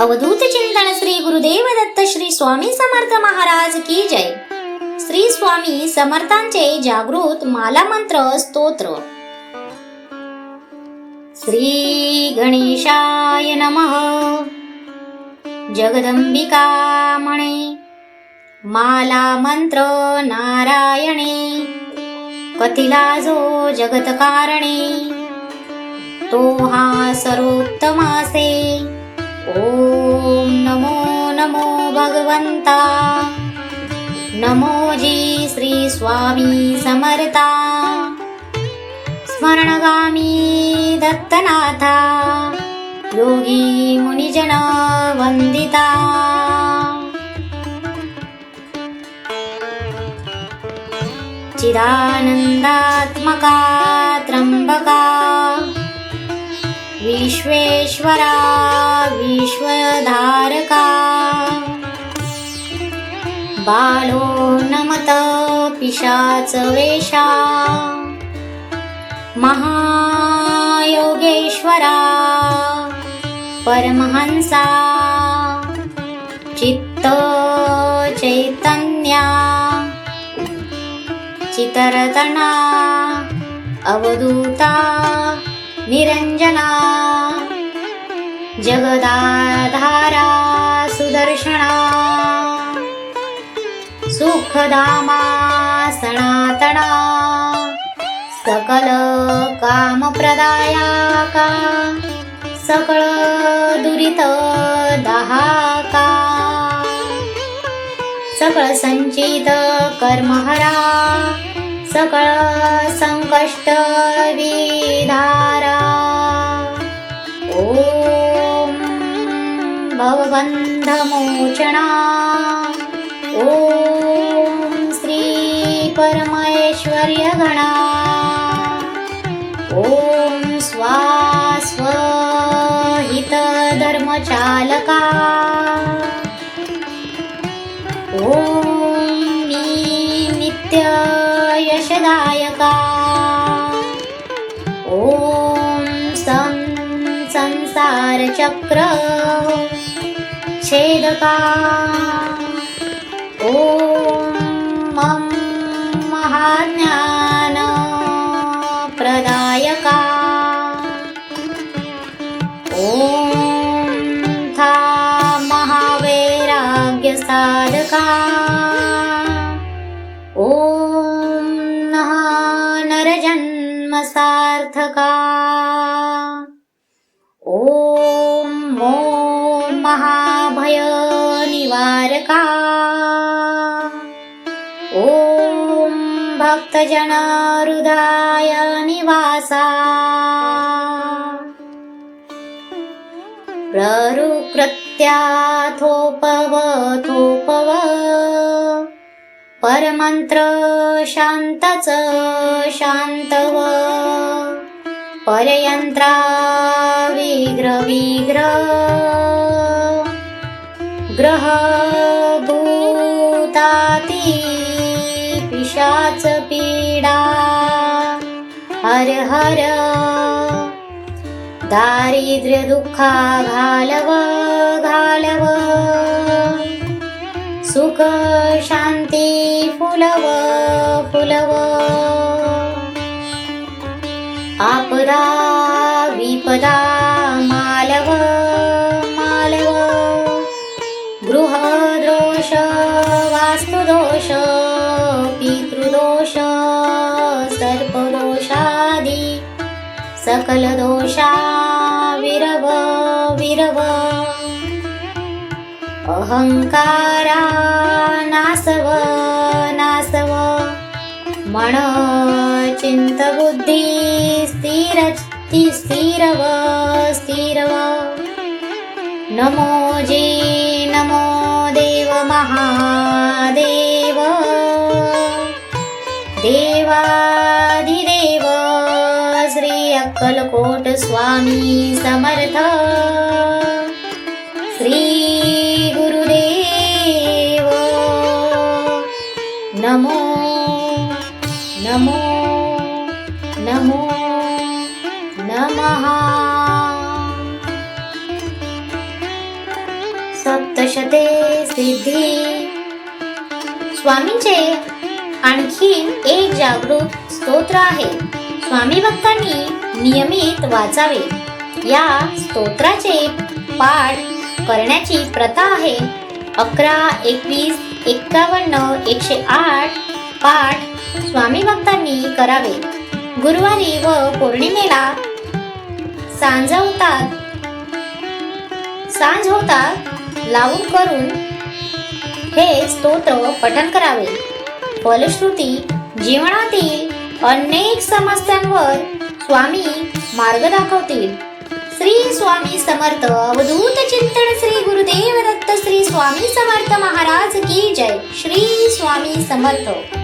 अवधूत चिंतन श्री गुरुदेव दत्त श्री स्वामी समर्थ महाराज की जय. श्री स्वामी समर्थांचे जागृत माला मंत्र स्तोत्र. श्री गणेशाय नमः. जगदंबिका म्हणे माला मंत्र नारायणे. कथिला जो जगत कारणे तो हा सर्वोत्तमासे. नमो नमो भगवंता नमो जी श्री स्वामी समर्ता स्मरणगामी दत्तनाथा। योगी मुनिजन वन्दिता। चिदानन्दात्मका त्र्यम्बका विश्वेश्वरा विश्वधारका। बालो नमत पिशाच वेशा महायोगेश्वरा। परमहंसा। चित्त चैतन्या। चितरतना। अवधूता। निरंजना। जगदाधारा सुदर्शना सुखधामा सनातना सकल कामप्रदायाका सकळ दुरित दाहाका सकळ संचित कर्महरा सकळ संकष्ट विधारा भवबंधमोचना ॐ श्री परमेश्वर्यगणा। ॐ ओम स्वास्वहित धर्मचालका मी नित्य यशदायका सं संसारचक्र। छेदता ॐ मम महाज्ञानप्रदायका ॐ था महावैराग्यसाधका। ॐ नः नरजन्मसार्थका। ॐ महाभय निवारका ओम भक्तजन हृदाय निवासा। प्ररुकृत्या थोपव थोपव परमंत्र शांतच शांतव परयंत्रा विग्र विग्र ग्रह भूताती पिशाच पीडा हर हर दारिद्र्य दुःखा घालव घालव सुख शांती फुलव। फुलव आपदा विपदा मालव मालव। वास्तुदोष पितृदोष सर्पदोषादि सकलदोषा विरव विरव। अहङ्कारा नासव नासव। मण चिन्तबुद्धि मनचिन्तबुद्धि स्थिरस्थिरव स्थिरव। नमो जी। महादेव। देवादिदेव श्री अक्कलकोट स्वामी समर्थ। श्री गुरुदेव। नमो नमो नमो नमः प्रकाशते सिद्धी. स्वामींचे आणखी एक जागृत स्तोत्र आहे. स्वामी भक्तांनी नियमित वाचावे. या स्तोत्राचे पाठ करण्याची प्रथा आहे. अकरा एकवीस एक्कावन्न एकशे आठ पाठ स्वामी भक्तांनी करावे. गुरुवारी व पौर्णिमेला सांज होतात सांज होतात लावून करून हे स्तोत्र पठन करावे. फलश्रुती जीवनातील अनेक समस्यांवर स्वामी मार्ग दाखवतील. श्री स्वामी समर्थ अवधूत चिंतन श्री गुरुदेव दत्त श्री स्वामी समर्थ महाराज की जय. श्री स्वामी समर्थ.